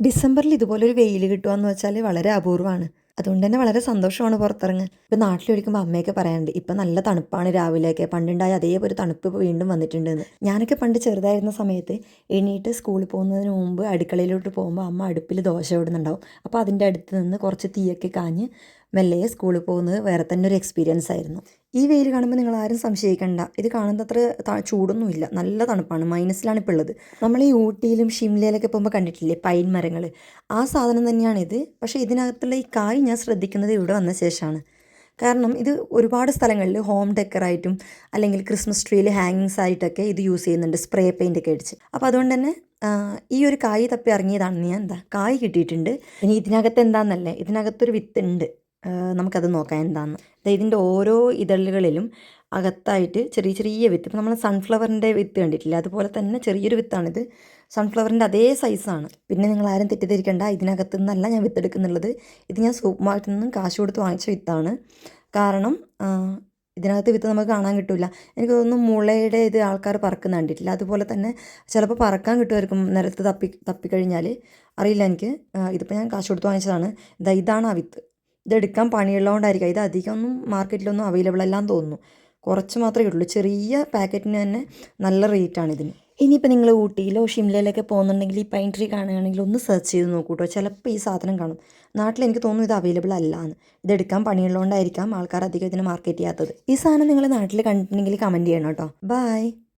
ഡിസംബറിൽ ഇതുപോലൊരു വെയിൽ കിട്ടുകയെന്ന് വെച്ചാൽ വളരെ അപൂർവമാണ്. അതുകൊണ്ട് തന്നെ വളരെ സന്തോഷമാണ് പുറത്തിറങ്ങുക ഇപ്പോൾ നാട്ടിൽ വിളിക്കുമ്പോൾ അമ്മയൊക്കെ പറയാനുണ്ട് ഇപ്പം നല്ല തണുപ്പാണ് രാവിലെയൊക്കെ. പണ്ടുണ്ടായ അതേപോലെ തണുപ്പ് വീണ്ടും വന്നിട്ടുണ്ടെന്ന്. ഞാനൊക്കെ പണ്ട് ചെറുതായിരുന്ന സമയത്ത് എണീറ്റ് സ്കൂളിൽ പോകുന്നതിന് മുമ്പ് അടുക്കളയിലോട്ട് പോകുമ്പോൾ അമ്മ അടുപ്പിൽ ദോശ ഇടുന്നുണ്ടാവും. അപ്പോൾ അതിന്റെ അടുത്ത് നിന്ന് കുറച്ച് തീയൊക്കെ കാഞ്ഞ് മെല്ലെ സ്കൂളിൽ പോകുന്നത് വേറെ തന്നെ ഒരു എക്സ്പീരിയൻസ് ആയിരുന്നു. ഈ വെയിൽ കാണുമ്പോൾ നിങ്ങൾ ആരും സംശയിക്കേണ്ട. ഇത് കാണുന്നത്ര ചൂടൊന്നും ചൂടൊന്നുമില്ല. നല്ല തണുപ്പാണ്. മൈനസിലാണ് ഇപ്പോൾ ഉള്ളത്. നമ്മൾ ഈ ഊട്ടിയിലും ഷിംലയിലൊക്കെ പോകുമ്പോൾ കണ്ടിട്ടില്ലേ? പൈൻ മരങ്ങൾ. ആ സാധനം തന്നെയാണ് ഇത് പക്ഷേ ഇതിനകത്തുള്ള ഈ കായ് ഞാൻ ശ്രദ്ധിക്കുന്നത് ഇവിടെ വന്ന ശേഷമാണ്. കാരണം ഇത് ഒരുപാട് സ്ഥലങ്ങളിൽ ഹോം ഡെക്കറായിട്ടും അല്ലെങ്കിൽ ക്രിസ്മസ് ട്രീയിൽ ഹാങ്ങിങ്സ് ആയിട്ടൊക്കെ ഇത് യൂസ് ചെയ്യുന്നുണ്ട്. സ്പ്രേ പെയിന്റ് ഒക്കെ അടിച്ച്. അപ്പോൾ അതുകൊണ്ട് തന്നെ ഈ ഒരു കായ് തപ്പി ഇറങ്ങിയതാണ് ഞാൻ. എന്താ കായ് കിട്ടിയിട്ടുണ്ട്. ഇനി ഇതിനകത്ത് എന്താണെന്നല്ലേ ഇതിനകത്തൊരു വിത്തുണ്ട് ആ, നമുക്കത് നോക്കാം എന്താണെന്ന് ഇതിന്റെ ഓരോ ഇതളുകളിലും അകത്തായിട്ട് ചെറിയ ചെറിയ വിത്ത്. ഇപ്പം നമ്മൾ സൺഫ്ലവറിന്റെ വിത്ത് കണ്ടിട്ടില്ല? അതുപോലെ തന്നെ ചെറിയൊരു വിത്താണിത്. സൺഫ്ലവറിന്റെ അതേ സൈസാണ് പിന്നെ നിങ്ങൾ ആരും തെറ്റിദ്ധരിക്കേണ്ട. ഇതിനകത്തു നിന്നല്ല ഞാൻ വിത്തെടുക്കുന്നുള്ളത്. ഇത് ഞാൻ സൂപ്പർ മാർക്കറ്റിൽ നിന്നും കാശ് കൊടുത്ത് വാങ്ങിച്ച വിത്താണ്. കാരണം ഇതിനകത്ത് വിത്ത് നമുക്ക് കാണാൻ കിട്ടില്ല എനിക്ക് തോന്നുന്നു മുളയുടെ ഇത് ആൾക്കാർ പറക്കുന്ന കണ്ടിട്ടില്ല? അതുപോലെ തന്നെ ചിലപ്പോൾ പറക്കാൻ കിട്ടുമായിരിക്കും നിലത്ത് തപ്പി തപ്പിക്കഴിഞ്ഞാൽ അറിയില്ല എനിക്ക്. ഇതിപ്പോൾ ഞാൻ കാശ് കൊടുത്ത് വാങ്ങിച്ചതാണ്. ഇതാ ഇതാണ് ആ വിത്ത്. ഇതെടുക്കാൻ പണിയുള്ളതുകൊണ്ടായിരിക്കും. ഇത് അധികമൊന്നും മാർക്കറ്റിലൊന്നും അവൈലബിൾ അല്ലാന്ന് തോന്നുന്നു. കുറച്ച് മാത്രമേ ഉള്ളൂ. ചെറിയ പാക്കറ്റിന് തന്നെ നല്ല റേറ്റാണ് ഇതിന്. ഇനിയിപ്പോൾ നിങ്ങൾ ഊട്ടിയിലോ ഷിംലയിലൊക്കെ പോകുന്നുണ്ടെങ്കിൽ ഈ പൈൻ ട്രീ കാണുകയാണെങ്കിൽ ഒന്ന് സെർച്ച് ചെയ്ത് നോക്കൂ കേട്ടോ ചിലപ്പോൾ ഈ സാധനം കാണും. നാട്ടിൽ എനിക്ക് തോന്നുന്നു ഇത് അവൈലബിൾ അല്ല എന്ന്. ഇതെടുക്കാൻ പണിയുള്ളതുകൊണ്ടായിരിക്കാം ആൾക്കാർ അധികം ഇതിന് മാർക്കറ്റ് ചെയ്യാത്തത്. ഈ സാധനം നിങ്ങൾ നാട്ടിൽ കണ്ടിട്ടുണ്ടെങ്കിൽ കമന്റ് ചെയ്യണം കേട്ടോ. ബൈ